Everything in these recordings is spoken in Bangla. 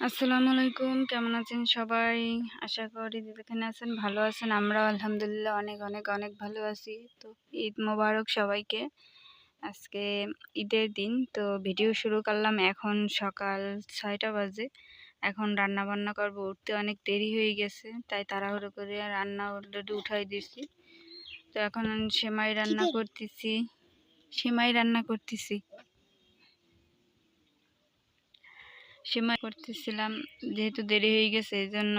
আসসালামু আলাইকুম কেমন আছেন সবাই? আশা করি যেখানে আছেন ভালো আছেন আমরাও আলহামদুলিল্লাহ অনেক অনেক অনেক ভালো আছি। তো ঈদ মোবারক সবাইকে। আজকে ঈদের দিন তো ভিডিও শুরু করলাম এখন সকাল ছয়টা বাজে। এখন রান্না বান্না করব উঠতে অনেক দেরি হয়ে গেছে তাই তাড়াহুড়ো করে রান্না অলরেডি উঠাই দিছি তো এখন সেমাই রান্না করতেছি সেমাই রান্না করতেছি। সেমাই করতেছিলাম, যেহেতু দেরি হয়ে গেছে, এই জন্য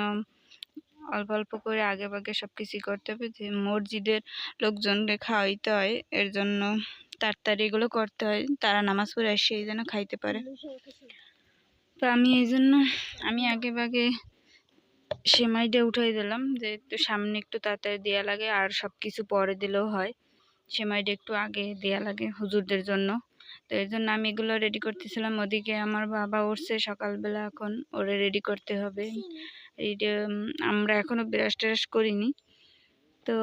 অল্প অল্প করে আগে ভাগে সব কিছুই করতে হবে। যে মসজিদের লোকজনকে খাওয়াইতে হয়, এর জন্য তাড়াতাড়ি এগুলো করতে হয়, তারা নামাজ পড়ে আসে, এই জন্য খাইতে পারে। তো আমি এই জন্য, আমি আগে ভাগে সেমাইটা উঠাই দিলাম যে একটু সামনে একটু তাড়াতাড়ি দেওয়া লাগে, আর সব কিছু পরে দিলেও হয়। সেমাইটা একটু আগে দেওয়া লাগে হুজুরদের জন্য। তো এর জন্য আমি এগুলো রেডি করতেছিলাম। ওদিকে আমার বাবা উঠছে সকালবেলা, এখন ওরে রেডি করতে হবে। আমরা এখনও ব্রাশ ট্রাশ করিনি। তো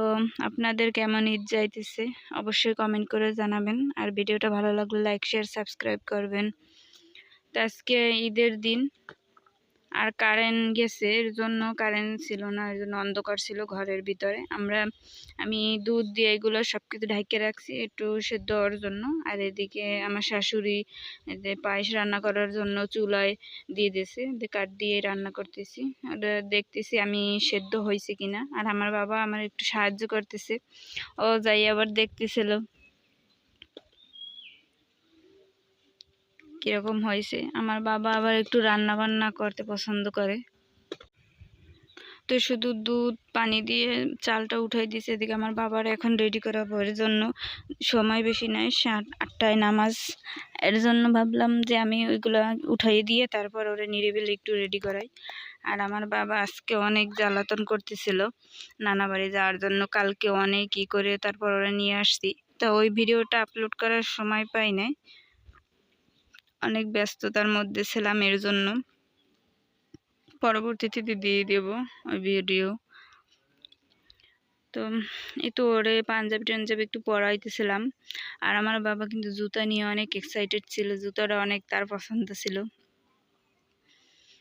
আপনাদের কেমন ঈদ যাইতেছে অবশ্যই কমেন্ট করে জানাবেন। আর ভিডিওটা ভালো লাগলে লাইক শেয়ার সাবস্ক্রাইব করবেন। তো আজকে ঈদের দিন আর কারেন্ট গেছে, এর জন্য কারেন্ট ছিল না, এর জন্য অন্ধকার ছিল ঘরের ভিতরে। আমরা, আমি দুধ দিয়ে এগুলো সব কিছু ঢাইকে রাখছি একটু সেদ্ধ হওয়ার জন্য। আর এদিকে আমার শাশুড়ি যে পায়েস রান্না করার জন্য চুলায় দিয়ে দিয়েছে, দিয়ে কাঠ দিয়ে রান্না করতেছি। ওটা দেখতেছি আমি সেদ্ধ হয়েছে কিনা। আর আমার বাবা আমার একটু সাহায্য করতেছে। ও যাই আবার দেখতেছিল। কীরকম হয়েছে? আমার বাবা আবার একটু রান্না বান্না করতে পছন্দ করে। তো শুধু দুধ, পানি দিয়ে চালটা উঠাই দিয়েছে, এদিকে আমার বাবার এখন রেডি করা এর জন্য সময় বেশি নেয় সাত আটটায় নামাজ। এর জন্য ভাবলাম যে আমি ওইগুলো উঠাই দিয়ে তারপর ওরা নিরিবিলি একটু রেডি করাই। আর আমার বাবা আজকে অনেক জ্বালাতন করতেছিল, নানা বাড়ি যাওয়ার জন্য কালকে অনেক ই করে তারপর ওরা নিয়ে আসছি। তো ওই ভিডিওটা আপলোড করার সময় পাই নাই। অনেক ব্যস্ততার মধ্যে ছিলাম এর জন্য। পরবর্তীতে দিয়ে দেব ওই ভিডিও তো এই তো ওরে পাঞ্জাবি টাঞ্জাবি একটু পরাইতেছিলাম। আর আমার বাবা কিন্তু জুতা নিয়ে অনেক এক্সাইটেড ছিল, জুতাটা অনেক তার পছন্দ ছিল।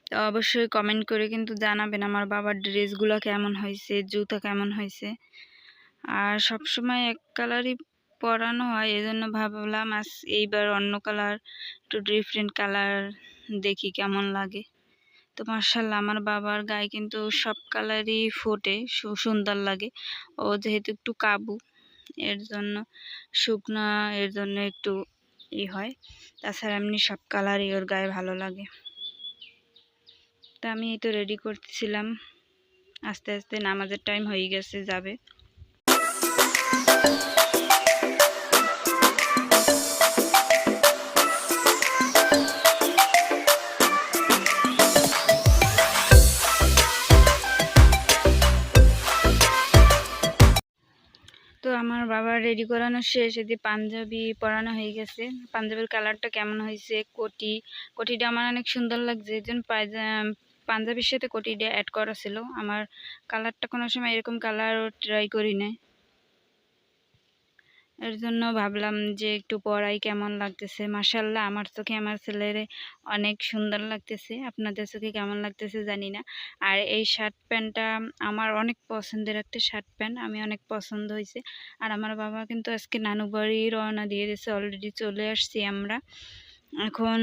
তো অবশ্যই কমেন্ট করে কিন্তু জানাবেন আমার বাবার ড্রেসগুলো কেমন হয়েছে, জুতা কেমন হয়েছে। আর সবসময় এক কালারই পরানো হয় এই জন্য ভাবলাম আজ এইবার অন্য কালার একটু ডিফারেন্ট কালার দেখি কেমন লাগে। তো মার্শাল্লাহ আমার বাবার গায়ে কিন্তু সব কালারই ফোটে সুন্দর লাগে। ও যেহেতু একটু কাবু, এর জন্য শুকনা, এর জন্য একটু ই হয়। তাছাড়া এমনি সব কালারই ওর গায়ে ভালো লাগে। তা আমি এই তো রেডি করতেছিলাম। আস্তে আস্তে নামাজের টাইম হয়ে গেছে, যাবে। রেডি করানো শেষ এদিকে পাঞ্জাবি পরানো হয়ে গেছে। পাঞ্জাবির কালারটা কেমন হয়েছে? কোটি, কোটিটা আমার অনেক সুন্দর লাগছে। এই জন্য পাঞ্জাবির সাথে কোটিটা অ্যাড করা ছিল। আমার কালারটা কোনো সময় এরকম কালার ট্রাই করি নাই। এর জন্য ভাবলাম যে একটু পরাই কেমন লাগতেছে। মাসাল্লাহ আমার চোখে আমার ছেলের অনেক সুন্দর লাগতেছে। আপনাদের চোখে কেমন লাগতেছে জানি না। আর এই শার্ট প্যান্টটা আমার অনেক পছন্দের একটা শার্ট প্যান্ট। আমি অনেক পছন্দ হয়েছে। আর আমার বাবা কিন্তু আজকে নানু বাড়ি রওনা দিয়ে দিয়েছে। অলরেডি চলে আসছি আমরা। এখন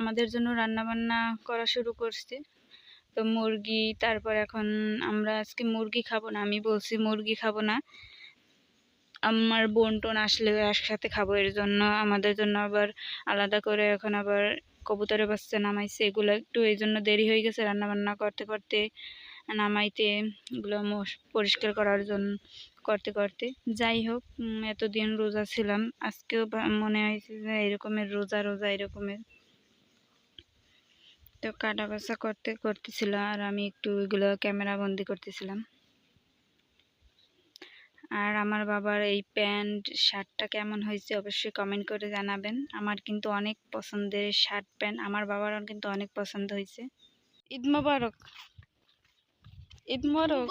আমাদের জন্য রান্না বান্না করা শুরু করছে। তো মুরগি, তারপর এখন আমরা আজকে মুরগি খাব না। আমি বলছি মুরগি খাব না। আমার বোন টোন আসলে একসাথে খাব, এর জন্য আমাদের জন্য আবার আলাদা করে এখন আবার কবুতরের বাচ্চা নামাইছে। এগুলো একটু এই জন্য দেরি হয়ে গেছে রান্না বান্না করতে করতে, নামাইতে, এগুলো পরিষ্কার করার জন্য করতে করতে। যাই হোক এতদিন রোজা ছিলাম, আজকেও মনে হয়েছে যে এরকমের রোজা রোজা এরকমের। তো কাটা বাছা করতে, করতেছিল আর আমি একটু এগুলো ক্যামেরা বন্দি করতেছিলাম। আর আমার বাবার এই প্যান্ট শার্টটা কেমন হয়েছে অবশ্যই কমেন্ট করে জানাবেন। আমার কিন্তু অনেক পছন্দের শার্ট প্যান্ট আমার বাবার কিন্তু অনেক পছন্দ হয়েছে। ঈদ মোবারক। ঈদ মোবারক।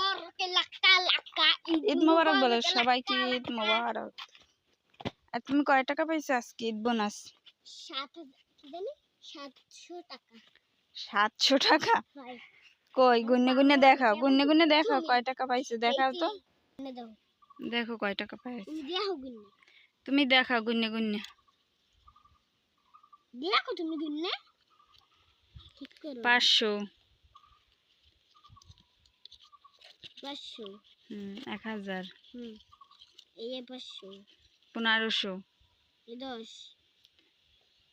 ঈদ মোবারক বলো সবাইকে ঈদ মোবারক। আর তুমি কয় টাকা পাইছো আজকে ঈদ বোনাস? সাতশো টাকা। কই গুন্নে গুন্নে দেখাও গুন্নে গুন্নে দেখাও কয় টাকা পাইছো? দেখাও তো। দাও। দেখো কয় টাকা পাইছো তুমি দেখাও গুন্নে গুন্নে। দেখো তুমি গুন্নে। পাঁচশো। পাঁচশো। হুম এক হাজার। হুম এই পাঁচশো। পনেরোশো। দশ।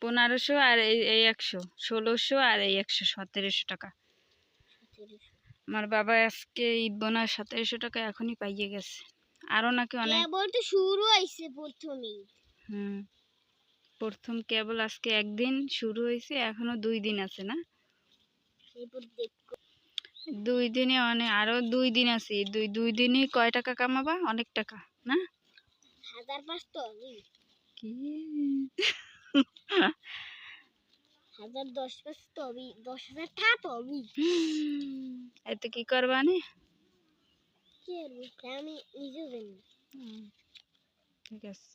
পনেরোশো আর এই এই একশো। ষোলোশো আর এই একশো সতেরোশো টাকা। আমার বাবা আজকে ঈদ বোনার সতেরোশো টাকা এখনই পাইয়ে গেছে। আরও নাকি অনেক কেবল তো শুরু হয়েছে প্রথমেই। হুম প্রথম কেবল আজকে একদিন শুরু হয়েছে এখনও দুই দিন আছে না? দুই দিনে অনেক আরও দুই দিন আছে দুই দুই দিনে কয় টাকা কামাবা? অনেক টাকা না? হাজার পাঁচ তো কি? হাজার দশ পাঁচশো হবে দশ হাজার টাকা তো এতে কি করবা নে? কি আর বুঝতে আমি নিজেও জানি। ঠিক আছে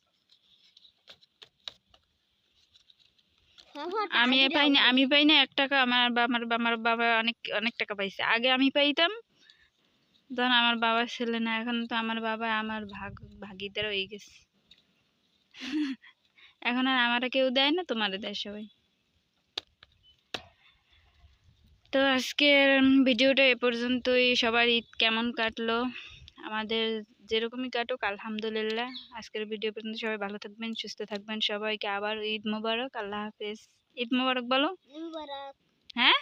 আমি পাই না আমি পাই না এক টাকা। আমার আমার আমার বাবা অনেক অনেক টাকা পাইছে। আগে আমি পাইতাম। তখন আমার বাবা ছেলে না এখন তো আমার বাবা আমার ভাগ ভাগিদার হয়ে গেছে। এখন আর আমারে কেউ দেয় না তোমারে দেয় সবাই। তো আজকের ভিডিওটা এ পর্যন্তই। সবার ঈদ কেমন কাটলো? আমাদের যেরকমই কাটুক আলহামদুলিল্লাহ। আজকের ভিডিও পর্যন্ত সবাই ভালো থাকবেন সুস্থ থাকবেন। সবাইকে আবার ঈদ মোবারক। আল্লাহ হাফেজ। ঈদ মোবারক বলো। হ্যাঁ?